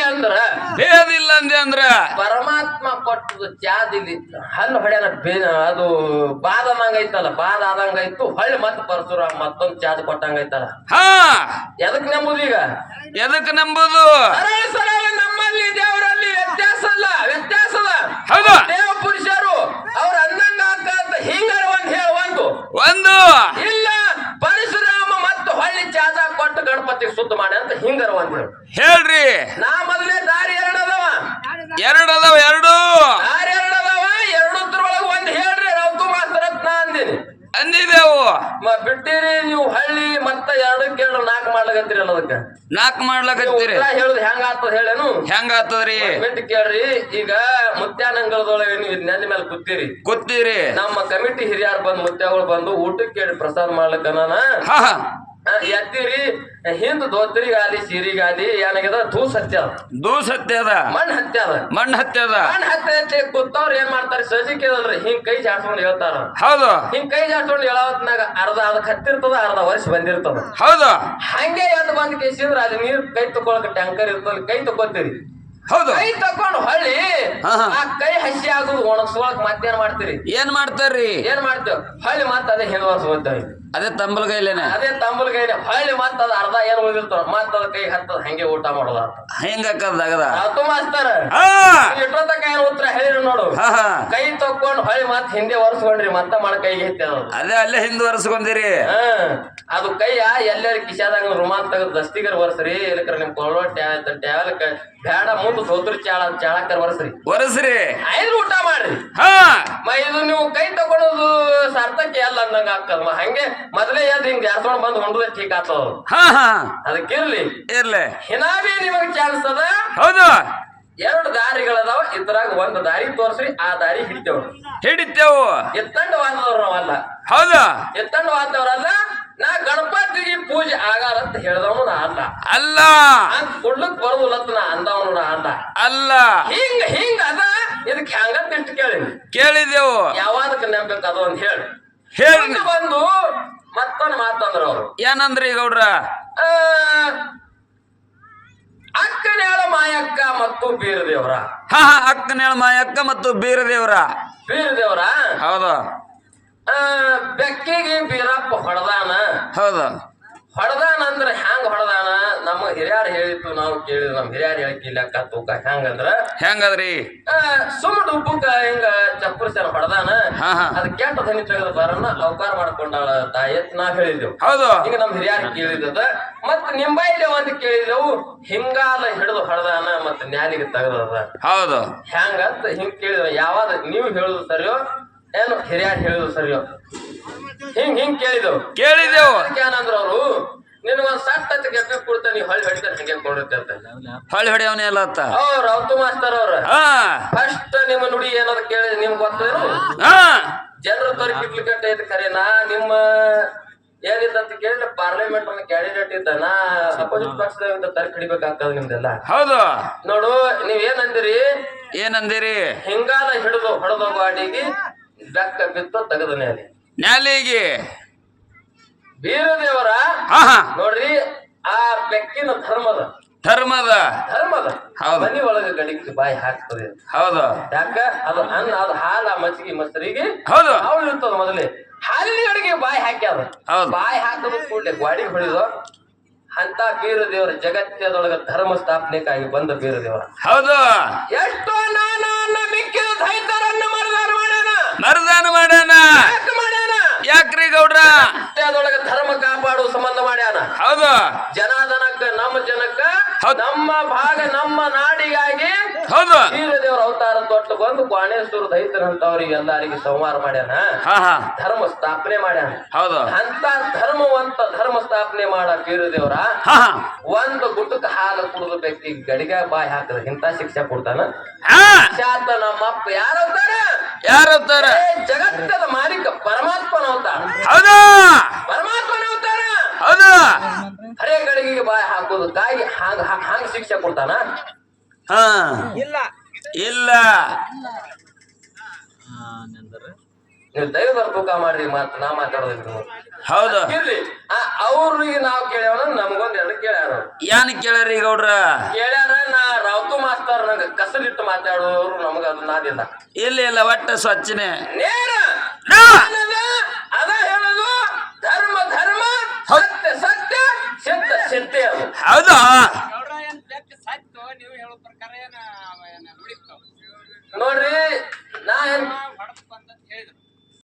ಅಂದೆ ಅಂದ್ರ ಭೇದಿಲ್ಲ ಅಂದೆ ಅಂದ್ರ. ಪರಮಾತ್ಮ ಕೊಟ್ಟದ ಚಾದಿಲಿ ಹಲ್ಲು ಹೊಡೆಯಲ್ಲ ಬೇ ಅದು ಬಾದ ಅನ್ನಂಗೈತಲ್ಲ ಬಾದ ಆದಂಗ ಇತ್ತು ಹೊಳ್ಳಿ ಮತ್ತೆ ಪರಶುರಾಮ ಮತ್ತೊಂದು ಚಾದ್ ಕೊಟ್ಟಂಗ ಐತಲ್ಲ. ಹಾ. ಎದಕ್ ನಂಬುದು ಈಗ? ಎದಕ್ ನಂಬುದು? ಸರಳ ಸರಳ ನಮ್ಮಲ್ಲಿ ದೇವರಲ್ಲಿ ವ್ಯತ್ಯಾಸ ಅಲ್ಲ ವ್ಯತ್ಯಾಸ ಅದ ಹೌದು ದೇವ ಪುರುಷರು ಅವ್ರ ಅಂದಂಗ ಅಂತ ಹಿಂಗಾರ ಒಂದ್ ಹೇಳ ಒಂದು ಒಂದು ಇಲ್ಲ ಪರಶುರಾಮ ಮತ್ತು ಹೊಳ್ಳಿ ಚಾದ ಕೊಟ್ಟು ಗಣಪತಿ ಶುದ್ಧ ಮಾಡಿ ಅಂತ ಹಿಂಗಾರ ಒಂದ್ ಹೇಳು ಹೇಳ್ರಿ. ನಾ ಮೊದಲೇ ದಾರಿ ಎರಡು ಅದಾವ ಎರಡು. ಅದಾವ ಎರಡು ದಾರಿ ಎರಡು ಅದಾವ ಎರಡರೊಳಗೆ ಒಂದ್ ಹೇಳ್ರಿ ರೌತು ಮಾಸ್ತರ್ ಅಂತ ನಾ ಅಂದಿನಿ. ಅಂದಿದೆವು ಮ ಬಿಟ್ಟಿರಿ ನೀವು ಹಳ್ಳಿ ಮತ್ತ ಎರಡಕ್ಕೆ ಎರಡು ನಾಲ್ಕು ಮಾಡ್ಲಕತ್ತೀರಿ ಅನ್ನೋದಕ್ಕೆ. ನಾಕ್ ಮಾಡ್ಲಕತ್ತೀರಿ. ಉತ್ತರ ಹೇಳುದು ಹೆಂಗ ಆಗ್ತದ ಹೇಳೇನು? ಹೆಂಗ ಆತದ್ರಿ ಬಿಟ್ಟು ಕೇಳ್ರಿ ಈಗ ಮುತ್ಯಾನಂಗಳದೊಳಗೆ ನೀವು ನೆಲ ಮೇಲೆ ಕೂತೀರಿ. ಗೊತ್ತೀರಿ ನಮ್ಮ ಕಮಿಟಿ ಹಿರಿಯರು ಬಂದು ಮುತ್ಯಾಗಳು ಬಂದು ಊಟಕ್ಕೆ ಕೇಳಿ ಪ್ರಸಾದ ಮಾಡ್ಲಕ್ಕ ನಾನು. ಹಾ ಹಾ. ಎತ್ತೀರಿ ಹಿಂದ್ ಧೋತ್ರಿಗಾಲಿ ಸೀರಿಗಾಲಿ ಏನಾಗ್ಯದ? ಧೂಸ್ ಹತ್ಯಾದ ದೂಸ್ ಹತ್ಯದ ಮಣ್ಣ್ ಹತ್ಯಾದ ಮಣ್ಣು ಹತ್ಯದ ಮಣ್ಣ್ ಹತ್ತಿ ಕೂತವ್ರ ಏನ್ ಮಾಡ್ತಾರೆ? ಸಜಿ ಅಲ್ರಿ ಹಿಂಗ್ ಕೈ ಜಾಡ್ಸ್ಕೊಂಡ್ ಹೇಳ್ತಾರ. ಹೌದು. ಹಿಂಗ್ ಕೈ ಜಾಡ್ಸ್ಕೊಂಡ್ ಹೇಳೋತ್ನಾಗ ಅರ್ಧ ಅದಕ್ಕೆ ಹತ್ತಿರ್ತದ ಅರ್ಧ ವರ್ಷ ಬಂದಿರ್ತದ. ಹೌದು. ಹಂಗೆ ಎದ್ದು ಬಂದ್ ಕೇಸಿದ್ರ ಅದ್ ನೀರ್ ಕೈ ತಗೊಳಕ ಟ್ಯಾಂಕರ್ ಇರ್ತದ ಕೈ ತಗೋತೀರಿ ಹೌದು. ಕೈ ತಕೊಂಡು ಹೊಳ್ಳಿ. ಆ ಕೈ ಹಸಿ ಆಗುದು ಒಣಗ್ಸ್ಕೊಳಕ್ ಮತ್ತೇನ್ ಮಾಡ್ತೀರಿ? ಏನ್ ಮಾಡ್ತಾರ್ರಿ? ಏನ್ ಮಾಡ್ತೇವ್ ಹೊಳ್ಳಿ ಮತ್ತ ಅದೇ ಹಿಂದ್ ವರ್ಷ ಹೋಗ್ತೇವೆ ಅದೇ ತಂಬಲ್ಗೈಲೇನೆ ಅದೇ ತಂಬಲ್ ಕೈಲೆ ಹೊಳ್ಳಿ ಮತ್ತ ಅದ ಅರ್ಧ ಏನ್ ಉಳಿದಿರ್ತಾರ ಮತ್ತ ಅದ ಕೈ ಹತ್ತದ ಹಂಗೆ ಊಟ ಮಾಡೋದ ಹೆಂಗ ಹಾಕದಾಗದ ಅದು ಮಾಸ್ತರ ಹಾ! ತಕ ಏನ್ ಉತ್ತರ ಹೇಳಿರಿ ನೋಡು. ಕೈ ತಕ್ಕೊಂಡ್ ಹೊಳ್ಳಿ ಮತ್ ಹಿಂದೆ ಒರೆಸ್ಕೊಂಡ್ರಿ ಮತ್ತ ಮಾಡ ಕೈ ಎತ್ತಿ ಅದು. ಅಲ್ಲೇ ಹಿಂದುವರ್ಸ್ಕೊಂದಿರಿ ಹಾ. ಅದು ಕೈಯ ಎಲ್ಲರ ಕಿಶಾದಾಗ ರುಮಾಲ್ ತೆಗೆದು ದಸ್ತಿಗರ್ ಒರೆಸ್ರಿ ಇಲ್ಲಕ್ರ ನಿಮ್ ಕೊಳ್ಳೋ ಟ್ಯಾವಲ್ ಬೇಡ ಮುಂದ್ ಸೋತ್ರ ಚಾಳ ಚಾಳಕರ್ ಒರೆಸ್ರಿ. ಒರೆಸ್ರಿ. ಐದು ಊಟ ಮಾಡ್ರಿ. ಹಾ! ಮ ಇದು ನೀವು ಕೈ ತಗೊಳೋದು ಸಾರ್ಥಕ್ಕೆ ಎಲ್ಲ ಅಂದಂಗ ಆಗ್ತದ. ಹಂಗೆ ಮೊದಲೇ ಎದ್ದು ಹಿಂಗ್ ಜಾರ್ಸ್ಕೊಂಡ್ ಬಂದ್ ಹೊಂಡುದ ಠೀಕ್ ಆತದ ಹಾ ಹಾ. ಅದಕ್ಕಿರ್ಲಿ ಇರ್ಲಿ. ಹಿನಾಬಿ ನಿಮಗ್ ಚಾನ್ಸ್ ಅದ. ಹೌದು. ಎರಡು ದಾರಿಗಳದಾವ ಇದ್ರಾಗ ಒಂದ್ ದಾರಿ ತೋರ್ಸ್ರಿ ಆ ದಾರಿ ಹಿಡಿತೇವ್. ಹಿಡಿತೇವು. ಎತ್ತಂಡವಾದವ್ರು ನಾವಲ್ಲ ಹೌದು. ಎತ್ತಂಡವಾದವ್ರಲ್ಲ ನಾ ಗಣಪತಿಗೆ ಪೂಜೆ ಆಗಾರ ಅಂತ ಹೇಳ್ದವನು ನಾ ಅಲ್ಲ. ಅಲ್ಲ. ಅಂತ ಕೊಡ್ಲಕ್ ಬರೋದಿಲ್ಲತ್ತ ನಾ ಅಂದವನು ನಾ ಅಲ್ಲ. ಅಲ್ಲ. ಹಿಂಗ ಹಿಂಗ ಅದ. ಇದಕ್ಕೆ ಹೆಂಗಂತ ಇಷ್ಟು ಕೇಳಿ ಕೇಳಿದೆವು. ಯಾವಾದಕ್ಕೆ ನಂಬೇಕು ಅದು ಅಂತ ಹೇಳಿ. ಮುಂದೆ ಬಂದು ಮತ್ತೊಂದು ಮಾತಂದ್ರು ಅವರು. ಏನಂದ್ರಿ ಗೌಡ್ರ? ಅಕ್ಕನೇಳ ಮಾಯಕ್ಕ ಮತ್ತು ಬೀರದೇವ್ರ. ಹಾ ಹಾ ಅಕ್ಕನೇಳ ಮಾಯಕ್ಕ ಮತ್ತು ಬೀರದೇವ್ರ. ಬೀರದೇವ್ರ? ಹೌದು. ಬೆಕ್ಕಿಗೆ ಬೀರಪ್ಪ ಹೊಡೆದಾನ. ಹೌದು. ಹೊಡೆದಾನ ಅಂದ್ರೆ ಹ್ಯಾಂಗ ಹೊಡೆದಾನ? ನಮ್ಮ ಹಿರಿಯರು ಹೇಳಿತ್ತು ನಾವು ಕೇಳಿದ್ವಿ ನಮ್ಮ ಹಿರಿಯರು ಹೇಳಿಕೆ ಲೆಕ್ಕ ತೂಕ. ಹೆಂಗಂದ್ರ? ಹೆಂಗದ್ರಿ? ಆ, ಸುಮ್ಮ ಡುಬ್ಬಕ್ಕ ಹಿಂಗ ಚಪ್ಪರ್ಸನ ಹೊಡೆದಾನ. ಅದ್ ಕೆಟ್ಟ ಧ್ವನಿ ಬಾರನ್ನ ಬರನ್ನ ಅವಕಾರ ಮಾಡ್ಕೊಂಡಾಳ ತಾಯಿ ಅಂತ ನಾವ್ ಹೇಳಿದೆವು. ಹೌದು. ಈಗ ನಮ್ ಹಿರಿಯ ಕೇಳಿದದ ಮತ್ ನಿಂಬೈಲೆ ಒಂದ್ ಕೇಳಿದೆವು ಹಿಂಗಾದ ಹಿಡಿದು ಹೊಡೆದಾನ ಮತ್ ನ್ಯಾಲಿಗೆ ತೆಗದದ. ಹೌದು. ಅಂತ ಹಿಂಗ್ ಕೇಳಿದ ಯಾವಾಗ ನೀವ್ ಹೇಳುದು ಸರಿಯೋ ಏನು ಹಿರಿಯ ಹೇಳುದು ಸರಿಯೋ. ಹಿಂಗ್ ಹಿಂಗ್ ಕೇಳಿದೆವು. ಕೇಳಿದೆವು. ಏನಂದ್ರ ಅವ್ರು ನಿನಗೊಂದ್ ಸಟ್ ಅಂತ ನೀವು ಹೊಳ್ಳಿ ಹೊಡಿತಾರೆ ಹಂಗೆ ಅಂತ. ಹೊಳ್ಳಿ ಹೊಡೆಯವನೇ ಅಲ್ಲ ಅತ್ತ? ಅವ್ರ ಅವತ್ತು ಮಾಸ್ತರ್ ಅವ್ರ. ಫಸ್ಟ್ ನಿಮ್ಮ ನುಡಿ ಏನದ ಕೇಳಿ ನಿಮ್ಗೆ ಗೊತ್ತೇನು? ಹಾ. ಜನರು ತರಕಿಡ್ಲಿಕ್ಕೆ ಐತೆ ಖರೆ ನಾ ನಿಮ್ಮ ಅಂತ ಕೇಳಿ ಪಾರ್ಲಿಮೆಂಟ್ ಒಂದು ಕ್ಯಾಂಡಿಡೇಟ್ ಇದ್ದ ನಾ ಅಪೋಸಿಟ್ ಪಕ್ಷ ತರ್ಕ ಹಿಡಿಬೇಕಾಗ್ತದ ನಿಮ್ದೆಲ್ಲ. ಹೌದು. ನೋಡು ನೀವ್ ಏನಂದಿರಿ? ಏನಂದಿರಿ ಹಿಂಗಾದ ಹಿಡಿದು ಹೊಡೆದ ಗಾಡಿಗೆ ಬೆಕ್ಕ ಬಿತ್ತು ತೆಗೆದು ಅಲ್ಲಿ ನ್ಯಾಲಿಗೆ. ಬೀರದೇವರ ನೋಡ್ರಿ ಬೆಕ್ಕಿನ ಧರ್ಮದ. ಧರ್ಮದ. ಧರ್ಮದ. ಹೌದು. ಮನಿ ಒಳಗ ಗಡಿಗೆ ಬಾಯಿ ಹಾಕ್ತದೆ ಹೌದು. ಯಾಕ? ಅದು ಅನ್ನ ಅದು ಹಾಲ ಮಜ್ಜಿಗೆ ಮೊಸರಿಗೆ ಹೌದು. ಅವಳು ಇರ್ತದ ಮೊದಲೇ. ಹಾಲಿನ ಅಡಿಗೆ ಬಾಯಿ ಹಾಕ್ಯಾದ. ಬಾಯಿ ಹಾಕದ ಕೂಡಲೇ ಗಾಡಿ ಹೊಡಿದ ಅಂತ ಬೀರ ದೇವರ ಜಗತ್ತದೊಳಗ ಧರ್ಮ ಸ್ಥಾಪನೆಗಾಗಿ ಬಂದ ಬೀರ ದೇವರ ಹೌದು. ಎಷ್ಟೋ ನಾನ ಮಿಕ್ಕಿದ ದೈತರನ್ನ ಮರದಾನ ಮಾಡ್ಯಾನ. ಮರದಾನ ಮಾಡ್ಯಾನ. ಯಾಕೆ ಮಾಡ್ಯಾನ? ಯಾಕ್ರಿ ಗೌಡ್ರ? ಸತ್ಯದೊಳಗ ಧರ್ಮ ಕಾಪಾಡುವ ಸಂಬಂಧ ಹೌದು. ಜನಾದನಕ್ಕ ನಮ್ಮ ಜನಕ್ಕ ನಮ್ಮ ಭಾಗ ನಮ್ಮ ನಾಡಿಗಾಗಿ ಹೌದು. ದೇವರ ಅವತಾರ ತೊಟ್ಟು ಬಂದು ಗಾಣೇಶ್ವರ ದೈತರಂತವರಿಗೆ ಎಲ್ಲರಿಗೆ ಸಂಹಾರ ಮಾಡ್ಯಾನ. ಧರ್ಮ ಸ್ಥಾಪನೆ ಮಾಡ್ಯಾನ. ಹೌದು. ಅಂತ ಧರ್ಮವಂತ ಧರ್ಮ ಸ್ಥಾಪನೆ ಮಾಡ ಹಾ ಒಂದು ಗುಟ್ಟಕ್ಕೆ ಹಾಲು ಕುಡಿದು ವ್ಯಕ್ತಿ ಗಡಿಗ ಬಾಯಿ ಹಾಕದ. ಇಂತ ಶಿಕ್ಷೆ ಕೊಡ್ತಾನ. ಹಾ. ನಮ್ಮ ನಮ್ಮಪ್ಪ ಯಾರವ್ತಾರ ಯಾರ ಏ ಜಗತ್ತದ ಮಾಲೀಕ ಪರಮಾತ್ಮನ ಅವತಾರ. ಹೌದು. ಪರಮಾತ್ಮನ ಅವತಾರ. ಹೌದು? ಬಾಯಿ ಹಾಕೋದು. ಬಾಯಿ ಹಾಕೋದಕ್ಕಾಗಿ ಹಾಂಗ ಹಾಂಗ ಶಿಕ್ಷೆ ಕೊಡ್ತಾನ? ಹಾ. ಇಲ್ಲ. ಇಲ್ಲ. ನೀವು ದೈವದ ತೂಕ ಮಾಡ್ರಿ ಮಾತು ನಾ ಮಾತಾಡೋದಿಲ್ಲ ಹೌದು. ಇರ್ಲಿ. ಆ, ಅವ್ರಿಗೆ ನಾವು ಕೇಳ್ಯಾವ ನಮ್ಗೊಂದ್ ಎರಡು ಕೇಳ್ಯಾರ. ಅವ್ರು. ಏನ್ ಕೇಳ್ರಿ ಗೌಡ್ರ ಕೇಳ್ಯಾರ ನಾ ರಾವ್ತು ಮಾಸ್ತಾರ್ ನಂಗ ಕಸಲಿಟ್ಟು ಮಾತಾಡೋರು ನಮಗ ಅದು ನಾದಿಲ್ಲ. ಇಲ್ಲ ಇಲ್ಲ ಒಟ್ಟ ಸ್ವಚ್ಛನೆ. ನೇರ ಹಾ. ಏನದ? ಅದ ಹೇಳೋದು ಧರ್ಮ ಧರ್ಮ ಹೌದ್. ಸತ್ಯ ಸತ್ಯ ಸಿದ್ಧ ಸಿದ್ಧೆ ಅದು ಹೌದು ಗೌಡ್ರ ಏನ್ ಬೆಕ್ಕ ಸತ್ತು ನೀವು ಹೇಳೋ ಪ್ರಕಾರ ಏನ ಏನ ಉಳಿತು ನೋಡ್ರಿ ನಾ ಏನ್